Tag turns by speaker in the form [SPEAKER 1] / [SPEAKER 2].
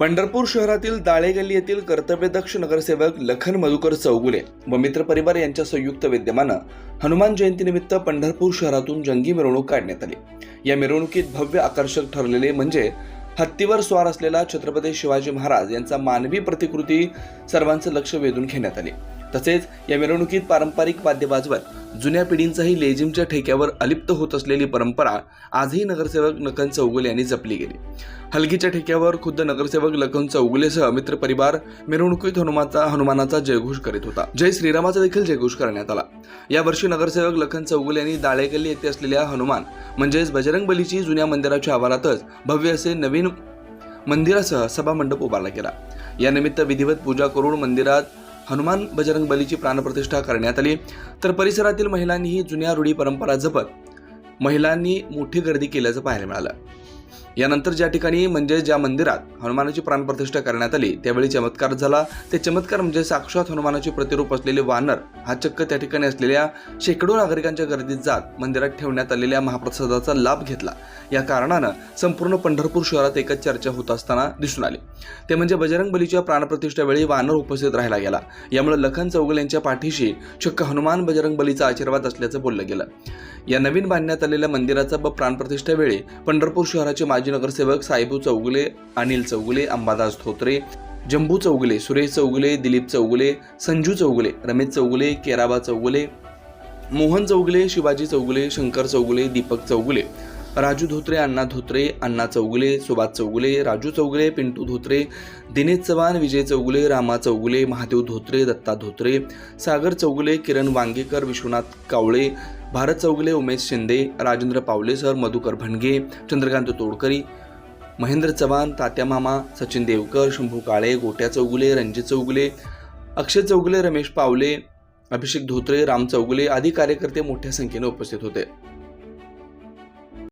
[SPEAKER 1] पंढरपूर शहरातील दाळे गल्ली येथील कर्तव्यदक्ष नगरसेवक लखन मधुकर चौगुले व मित्र परिवार यांच्या संयुक्त विद्यमानं हनुमान जयंतीनिमित्त पंढरपूर शहरातून जंगी मिरवणूक काढण्यात आली. या मिरवणुकीत भव्य आकर्षक ठरलेले म्हणजे हत्तीवर स्वार असलेला छत्रपती शिवाजी महाराज यांचा मानवी प्रतिकृती सर्वांचं लक्ष वेधून घेण्यात आले. तसेच या मिरवणुकीत पारंपरिक वाद्य वाजवत जुन्या पिढींचाही लेझिमच्या ठेक्यावर अलिप्त होत असलेली परंपरा आजही नगरसेवक लखन चौगुले यांनी जपली गेली. हलगीच्या ठेक्यावर खुद्द नगरसेवक लखन चौगुलेसह मित्र परिवार मिरवणुकीत हनुमाचा हनुमानाचा जयघोष करीत होता. जय श्रीरामाचा देखील जयघोष करण्यात आला. यावर्षी नगरसेवक लखन चौगुले यांनी दाळेगल्ली येथे असलेल्या हनुमान म्हणजेच बजरंग बलीची जुन्या मंदिराच्या आवारातच भव्य असे नवीन मंदिरासह सभामंडप उभारला गेला. यानिमित्त विधिवत पूजा करून मंदिरात हनुमान बजरंग बलीची प्राणप्रतिष्ठा करण्यात आली. तर परिसरातील महिलांनीही जुन्या रूढी परंपरा जपत महिलांनी मोठी गर्दी केल्याचं पाहायला मिळालं. यानंतर ज्या ठिकाणी म्हणजे ज्या मंदिरात हनुमानाची प्राणप्रतिष्ठा करण्यात आली त्यावेळी चमत्कार झाला. ते चमत्कार म्हणजे साक्षात हनुमानाचे प्रतिरूप असलेले वानर हा चक्क त्या ठिकाणी असलेल्या शेकडो नागरिकांच्या गर्दीत जात मंदिरात ठेवण्यात आलेल्या महाप्रसादाचा लाभ घेतला. या कारणानं संपूर्ण पंढरपूर शहरात एकच चर्चा होत असताना दिसून आली. ते म्हणजे बजरंग बलीच्या प्राणप्रतिष्ठेवेळी वानर उपस्थित राहिला गेला. यामुळे लखन चौगुले यांच्या पाठीशी चक्क हनुमान बजरंग बलीचा आशीर्वाद असल्याचं बोललं गेलं. या नवीन बांधण्यात आलेल्या मंदिराचा ब प्राणप्रतिष्ठेवेळी पंढरपूर शहराचे माजी नगरसेवक साहेबू चौगुले अनिल चौगुले अंबादास धोत्रे जंबू चौगुले सुरेश चौगुले दिलीप चौगुले संजू चौगुले रमेश चौगुले केराबा चौगुले मोहन चौगुले शिवाजी चौगुले शंकर चौगुले दीपक चौगुले राजू धोत्रे अण्णा धोत्रे अण्णा चौगुले सुभाष चौगुले राजू चौगुले पिंटू धोत्रे दिनेश चव्हाण विजय चौगुले रामा चौगुले महादेव धोत्रे दत्ता धोत्रे सागर चौगुले किरण वांगेकर विश्वनाथ कावळे भारत चौगुले उमेश शिंदे राजेंद्र पावलेसर मधुकर भणगे चंद्रकांत तोडकरी महेंद्र चव्हाण तात्यामामा सचिन देवकर शंभू काळे गोट्या चौगुले रणजित चौगुले अक्षय चौगुले रमेश पावले अभिषेक धोत्रे राम चौगुले आदी कार्यकर्ते मोठ्या संख्येने उपस्थित होते.